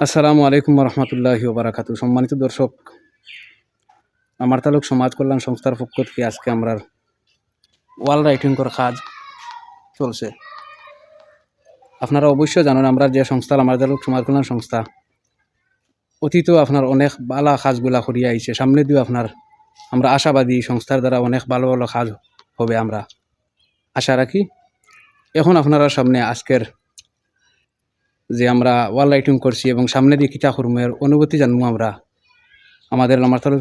আসসালামু আলাইকুম রহমতুল্লাহ বারাকাতু সম্মানিত দর্শক, আমার তালুক সমাজ কল্যাণ সংস্থার পক্ষ থেকে আজকে আমরা ওয়াল রাইটিং করার কাজ চলছে। আপনারা অবশ্যই জানেন, আমরা যে সংস্থা, আমার তালুক সমাজ কল্যাণ সংস্থা, অতীত আপনার অনেক বালা কাজগুলা করিয়া আইছে। সামনে দিয়েও আপনার আমরা আশাবাদী, সংস্থার দ্বারা অনেক ভালো ভালো কাজ হবে আমরা। আশা রাখি, এখন আপনারা সামনে আজকের যে আমরা ওয়াল লাইটিং করছি এবং সামনে দিয়ে কিতা কর্মের অনুভূতি জানব আমরা। আমাদের লামারতল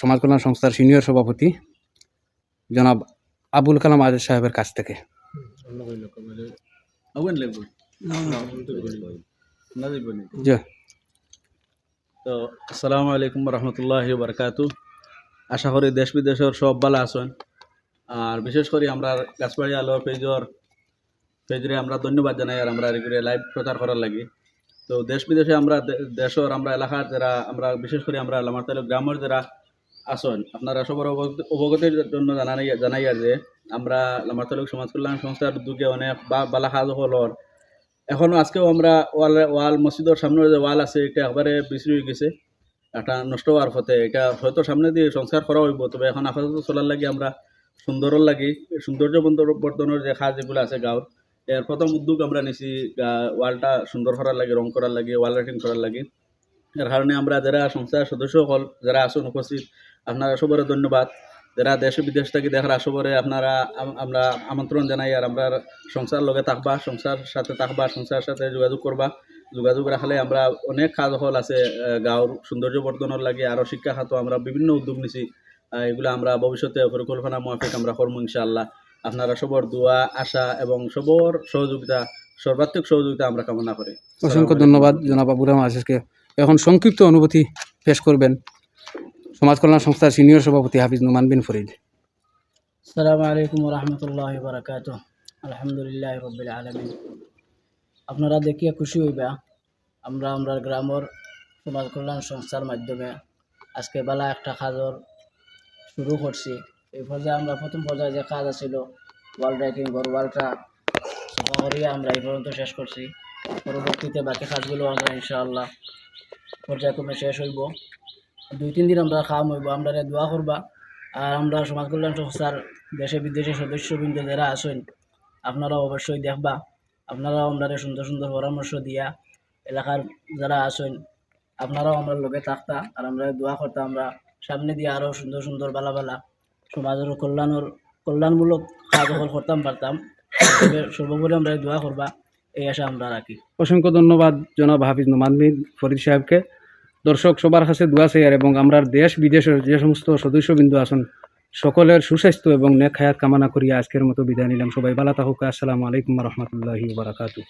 সমাজ কল্যাণ সংস্থার সিনিয়র সভাপতি জনাব আবুল কালাম আজাদ সাহেবের কাছ থেকে। তো আসসালামু আলাইকুম রহমতুল্লাহ বারকাতু আশা করি দেশ বিদেশের সব ভালো আছেন। আর বিশেষ করে আমরা গাছবাড়ি আলো পেজর পেজরে আমরা ধন্যবাদ জানাই আর আমরা এগুলো লাইভ প্রচার করার লাগি। তো দেশ বিদেশে আমরা দেশের আমরা এলাকার যারা, আমরা বিশেষ করে আমরা আমার তালুক গ্রামের যারা আসন, আপনারা সবার অবগত- অবগতির জন্য জানাই জানাই আর যে, আমরা আমার তালুক সমাজ কল্যাণ সংস্থার উদ্যোগে অনেক বা- বালা কাজ হলর। এখনও আজকেও আমরা ওয়াল ওয়াল মসজিদের সামনে যে ওয়াল আছে, এটা একবারে বিছড়ি হয়ে গেছে। একটা নষ্ট হওয়ার পথে, এটা হয়তো সামনে দিয়ে সংস্কার করা হইব, তবে এখন আপাতত চলার লাগি আমরা সুন্দরের লাগি। সৌন্দর্য বর্ধনের যে কাজ যেগুলো আছে গাঁৱৰ এর প্রথম উদ্যোগ আমরা নিছি ওয়ালটা সুন্দর করার লাগে, রং করার লাগে, ওয়াল রাইটিং করার লাগে। এর কারণে আমরা যারা সংস্থার সদস্য হল যারা আসুন উপস্থিত, আপনারা সবরে ধন্যবাদ। যারা দেশ বিদেশ থেকে দেখার আসবরে আপনারা আমরা আমন্ত্রণ জানাই আর আমরা সংসার লগে থাকবা সংসার সাথে থাকবা সংসার সাথে যোগাযোগ করবা। যোগাযোগ রাখলে আমরা অনেক কাজ হল আছে গাঁৱৰ সৌন্দর্য বর্ধনের লাগে আরও শিক্ষা খাত আমরা বিভিন্ন উদ্যোগ নিছি। এগুলো আমরা ভবিষ্যতে পরিকল্পনা, মোয়াফিক আমরা করব ইনশাআল্লাহ। আপনারা সবর দোয়া আশা এবং সবর সহযোগিতা সর্বাত্মক সহযোগিতা আমরা কামনা করি। অসংখ্য ধন্যবাদ জনাব আবুল কালাম আজাদকে এখন সংক্ষিপ্ত অনুভূতি পেশ করবেন সমাজ কল্যাণ সংস্থার সিনিয়র সভাপতি হাফিজ নুমান বিন ফরিদ। আসসালামু আলাইকুম রহমতুল্লাহ বারকাত আলহামদুলিল্লাহ রবিল আলমিন। আপনারা দেখিয়ে খুশি হইবা আমরা আমরা গ্রামের সমাজ কল্যাণ সংস্থার মাধ্যমে আজকে বেলা একটা কাজর শুরু করছি। এই পর্যায়ে আমরা প্রথম পর্যায়ে যে কাজ আছিল ওয়াল রাইটিং ঘর ওয়ালটা সফা করিয়া আমরা এই পর্যন্ত শেষ করছি। পরবর্তীতে বাকি কাজগুলো আমরা ইনশাআল্লাহ পর্যায়ক্রমে শেষ হইব। দুই, তিন দিন আমরা খাওয়া হইব, আমরা দোয়া করবা। আর আমরা সমাজ কল্যাণ সংস্থার দেশে বিদেশে সদস্যবৃন্দ যারা আছেন আপনারা অবশ্যই দেখবা। আপনারাও আমরা সুন্দর সুন্দর পরামর্শ দিয়া এলাকার যারা আছেন, আপনারাও আমরা লোকে থাকতা আর আমরা দোয়া করতাম আমরা সামনে দিয়ে আরও সুন্দর সুন্দর বালা বালা সমাজের কল্যাণের কল্যাণমূলক কাজ করতাম, পারতাম। সর্বোপরি আমরা দোয়া করবা, এই আশা আমরা রাখি অসংখ্য ধন্যবাদ জনাব হাফিজ নুমান বিন ফরিদ সাহেবকে। দর্শক, সবার কাছে দোয়া চাই এবং আমরা দেশ, বিদেশের যে সমস্ত সদস্যবৃন্দ আছেন, সকলের সুস্বাস্থ্য এবং নেক হায়াত কামনা করিয়া আজকের মতো বিদায় নিলাম। সবাই ভালো থাকুক। আসসালামু আলাইকুম রহমতুল্লাহি বারাকাতু